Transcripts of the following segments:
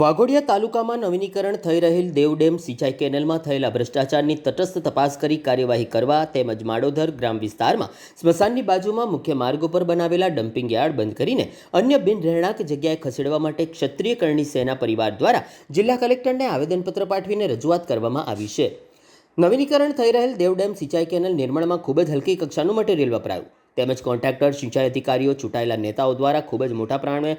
વાઘોડિયા તાલુકામાં નવીનીકરણ થઈ રહેલ દેવ ડેમ સિંચાઈ કેનલમાં થયેલા ભ્રષ્ટાચારની તટસ્થ તપાસ કરી કાર્યવાહી કરવા તેમજ માડોદર ગ્રામ વિસ્તારમાં સ્મશાનની બાજુમાં મુખ્ય માર્ગો પર બનાવેલા ડમ્પિંગ યાર્ડ બંધ કરીને અન્ય બિન રહેણાંક જગ્યાએ ખસેડવા માટે ક્ષત્રિય કરણી સેના પરિવાર દ્વારા જિલ્લા કલેક્ટરને આવેદનપત્ર પાઠવીને રજૂઆત કરવામાં આવી છે. નવીનીકરણ થઈ રહેલ દેવ ડેમ સિંચાઈ કેનલ નિર્માણમાં ખૂબ જ હલકી કક્ષાનું મટીરિયલ વપરાયું. તેમજ કોન્ટ્રાક્ટર, સિંચાઈ અધિકારીઓ, ચૂંટાયેલા નેતાઓ દ્વારા ખૂબ જ મોટા પ્રમાણે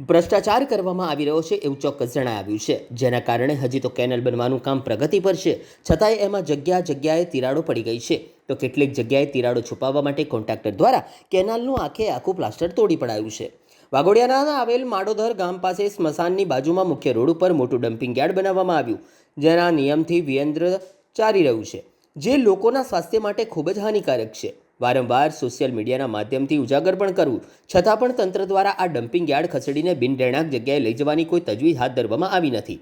ભ્રષ્ટાચાર કરવામાં આવી રહ્યો છે એવું ચોક્કસ જણાવ્યું છે. જેના કારણે હજી તો કેનલ બનવાનું કામ પ્રગતિ પર છે. છતાંય એમાં જગ્યા જગ્યાએ તિરાડો પડી ગઈ છે. તો કેટલીક જગ્યાએ તિરાડો છુપાવવા માટે કોન્ટ્રાક્ટર દ્વારા કેનાલનું આખે આખું પ્લાસ્ટર તોડી પડાયું છે. વાઘોડિયાના આવેલ માડોધર ગામ પાસે સ્મશાનની બાજુમાં મુખ્ય રોડ ઉપર મોટું ડમ્પિંગ યાર્ડ બનાવવામાં આવ્યું, જેના નિયમથી વિયંત્ર ચાલી રહ્યું છે, જે લોકોના સ્વાસ્થ્ય માટે ખૂબ જ હાનિકારક છે. વારંવાર સોશિયલ મીડિયાના માધ્યમથી ઉજાગર પણ કરવું. છતાં પણ તંત્ર દ્વારા આ ડમ્પિંગ યાર્ડ ખસેડીને બિન રહેણાંક જગ્યાએ લઈ જવાની કોઈ તજવીજ હાથ ધરવામાં આવી નથી.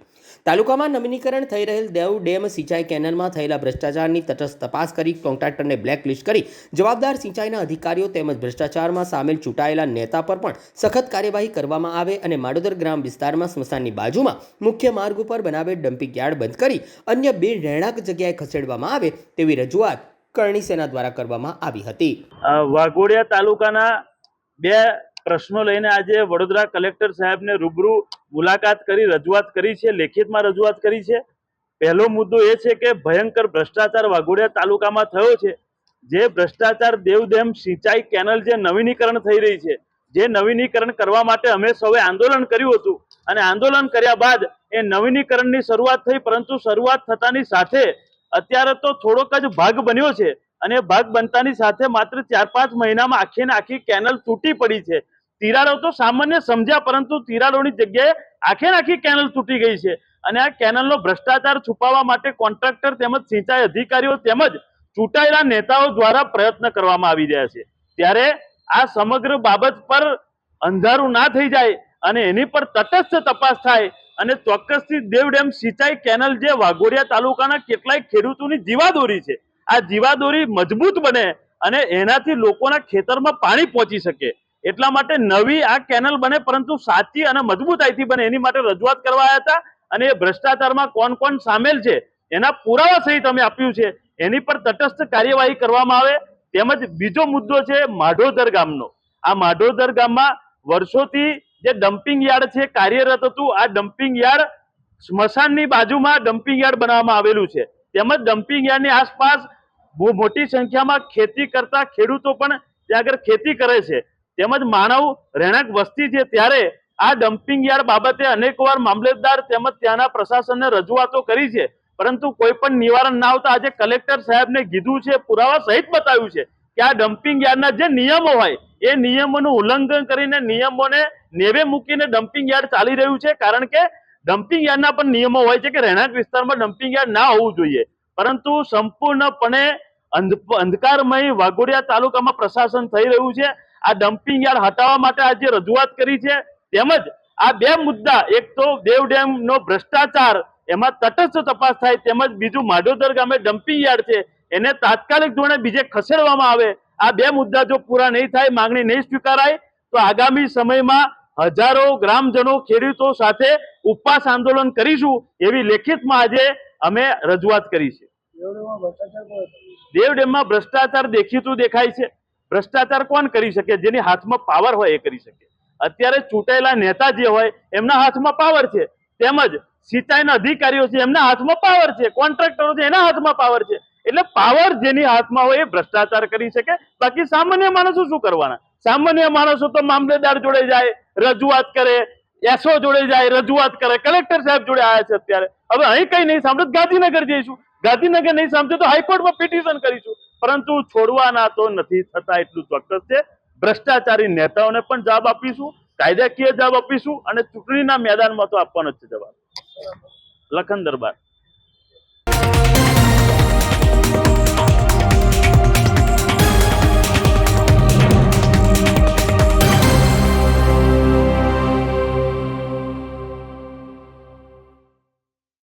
તાલુકામાં નવીનીકરણ થઈ રહેલ દેવ ડેમ સિંચાઈ કેનલમાં થયેલા ભ્રષ્ટાચારની તટસ્થ તપાસ કરી કોન્ટ્રાક્ટરને બ્લેકલિસ્ટ કરી જવાબદાર સિંચાઈના અધિકારીઓ તેમજ ભ્રષ્ટાચારમાં સામેલ ચૂંટાયેલા નેતા પર પણ સખત કાર્યવાહી કરવામાં આવે અને માડોદર ગ્રામ વિસ્તારમાં સ્મશાનની બાજુમાં મુખ્ય માર્ગ ઉપર બનાવેલ ડમ્પિંગ યાર્ડ બંધ કરી અન્ય બિન રહેણાંક જગ્યાએ ખસેડવામાં આવે તેવી રજૂઆત કરણી સેના દ્વારા કરવામાં આવી હતી. વાઘોડિયા તાલુકાના બે પ્રશ્નો લઈને આજે વડોદરા કલેક્ટર સાહેબને રૂબરૂ મુલાકાત કરી, રજૂઆત કરી છે, લેખિતમાં રજૂઆત કરી છે. પહેલો મુદ્દો એ છે કે ભયંકર ભ્રષ્ટાચાર વાઘોડિયા તાલુકામાં થયો છે. જે ભ્રષ્ટાચાર દેવદેમ સિંચાઈ કેનલ જે નવીનીકરણ થઈ રહી છે, જે નવીનીકરણ કરવા માટે અમે સૌએ આંદોલન કર્યું હતું અને આંદોલન કર્યા બાદ એ નવીનીકરણની શરૂઆત થઈ, પરંતુ શરૂઆત થતાની સાથે અત્યારે તો થોડોક જ ભાગ બન્યો છે અને ભાગ બનતાની સાથે માત્ર ચાર પાંચ મહિનામાં આખી ને આખી કેનલ તૂટી પડી છે. તિરાડો તો સામાન્ય સમજ્યા, પરંતુ તિરાડોની જગ્યાએ આખે આખી કેનલ તૂટી ગઈ છે. અને આ કેનલનો ભ્રષ્ટાચાર છુપાવવા માટે કોન્ટ્રાક્ટર તેમજ સિંચાઈ અધિકારીઓ તેમજ ચૂંટાયેલા નેતાઓ દ્વારા પ્રયત્ન કરવામાં આવી રહ્યા છે. ત્યારે આ સમગ્ર બાબત પર અંધારું ના થઈ જાય અને એની પર તટસ્થ તપાસ થાય અને ચોક્કસથી દેવ ડેમ સિંચાઈ કેનલ જે વાઘોડિયા તાલુકાના કેટલાય ખેડૂતોની જીવાદોરી છે. આ જીવાદોરી મજબૂત બને અને એનાથી લોકોના ખેતરમાં પાણી પહોંચી શકે. એટલા માટે નવી આ કેનલ બને, પરંતુ સાચી અને મજબૂતાઈથી બને. એની માટે રજૂઆત કરવા આવ્યા હતા અને એ ભ્રષ્ટાચારમાં કોણ કોણ સામેલ છે, એના પુરાવા સહિત અમે આપ્યું છે. એની પર તટસ્થ કાર્યવાહી કરવામાં આવે. તેમજ બીજો મુદ્દો છે માઢોદર ગામનો. આ માઢોદર ગામમાં વર્ષોથી જે ડમ્પિંગ યાર્ડ છે, કાર્યરત હતું, આ ડમ્પિંગ યાર્ડ સ્મશાનની બાજુમાં ડમ્પિંગ યાર્ડ બનાવવામાં આવેલું છે. તેમજ ડમ્પિંગ યાર્ડની આસપાસ બહુ મોટી સંખ્યામાં ખેતી કરતા ખેડૂતો પણ ત્યાં આગળ ખેતી કરે છે. તેમજ માનવ રહેણાંક વસ્તી છે, ત્યારે આ ડમ્પિંગ યાર્ડ બાબતે અનેકવાર મામલતદાર તેમજ ત્યાંના પ્રશાસનને રજૂઆતો કરી છે. પરંતુ કોઈ પણ નિવારણ ના આવતા આજે કલેક્ટર સાહેબને કીધું છે, પુરાવા સહિત બતાવ્યું છે. કે આ ડમ્પિંગ યાર્ડના જે નિયમો હોય, એ નિયમોનું ઉલ્લંઘન કરીને નિયમોને નેવે મૂકીને ડમ્પિંગ યાર્ડ ચાલી રહ્યું છે. કારણ કે ડમ્પિંગ યાર્ડના પણ નિયમો હોય છે કે રહેણાંક વિસ્તારમાં ડમ્પિંગ યાર્ડ ના હોવું જોઈએ. પરંતુ સંપૂર્ણપણે અંધ- અંધકારમય વાઘોડિયા તાલુકામાં પ્રશાસન થઈ રહ્યું છે. આ ડમ્પિંગ યાર્ડ હટાવવા માટે આજે રજૂઆત કરી છે, તેમજ આ બે મુદ્દા, એક તો દેવ ડેમ નો ભ્રષ્ટાચાર, એમાં તટસ્થ તપાસ થાય, તેમજ બીજું માઢોદર ગામે ડમ્પિંગ યાર્ડ છે. એને તાત્કાલિક ધોરણે બીજે ખસેડવામાં આવે. આ બે મુદ્દા જો પૂરા નહીં થાય, માંગણી નહીં સ્વીકારાય, તો આગામી સમયમાં હજારો ગ્રામજનો ખેડૂતો સાથે ઉપવાસ આંદોલન કરીશું એવી લેખિતમાં આજે અમે રજૂઆત કરી છે. દેવ ભ્રષ્ટાચાર દેખીતું દેખાય છે. ભ્રષ્ટાચાર કોણ કરી શકે? જેની હાથમાં પાવર હોય એ કરી શકે. અત્યારે ચૂંટાયેલા નેતા જે હોય, એમના હાથમાં પાવર છે. તેમજ સિંચાઈના અધિકારીઓ છે, એમના હાથમાં પાવર છે. કોન્ટ્રાક્ટરો છે, એના હાથમાં પાવર છે. એટલે પાવર જેની હાથમાં હોય એ ભ્રષ્ટાચાર કરી શકે. બાકી સામાન્ય માણસો શું કરવાના? સામાન્ય માણસો તો મામલેદાર જોડે જાય, રજૂઆત કરે એસઓ જોડે જાય, રજૂઆત કરે. કલેક્ટર સાહેબ જોડે આવ્યા છે અત્યારે. હવે અહીં કઈ નહીં સાંભળે, ગાંધીનગર જઈશું. ગાંધીનગર નહીં સાંભળે તો હાઈકોર્ટમાં પિટિશન કરીશું. પરંતુ છોડવાના તો નથી થતા એટલું ચોક્કસ છે. ભ્રષ્ટાચારી નેતાઓને પણ જવાબ આપીશું, કાયદાકીય જવાબ આપીશું અને ચૂંટણીના મેદાનમાં તો આપવાનો જ છે જવાબ. લખન દરબાર. Thank you.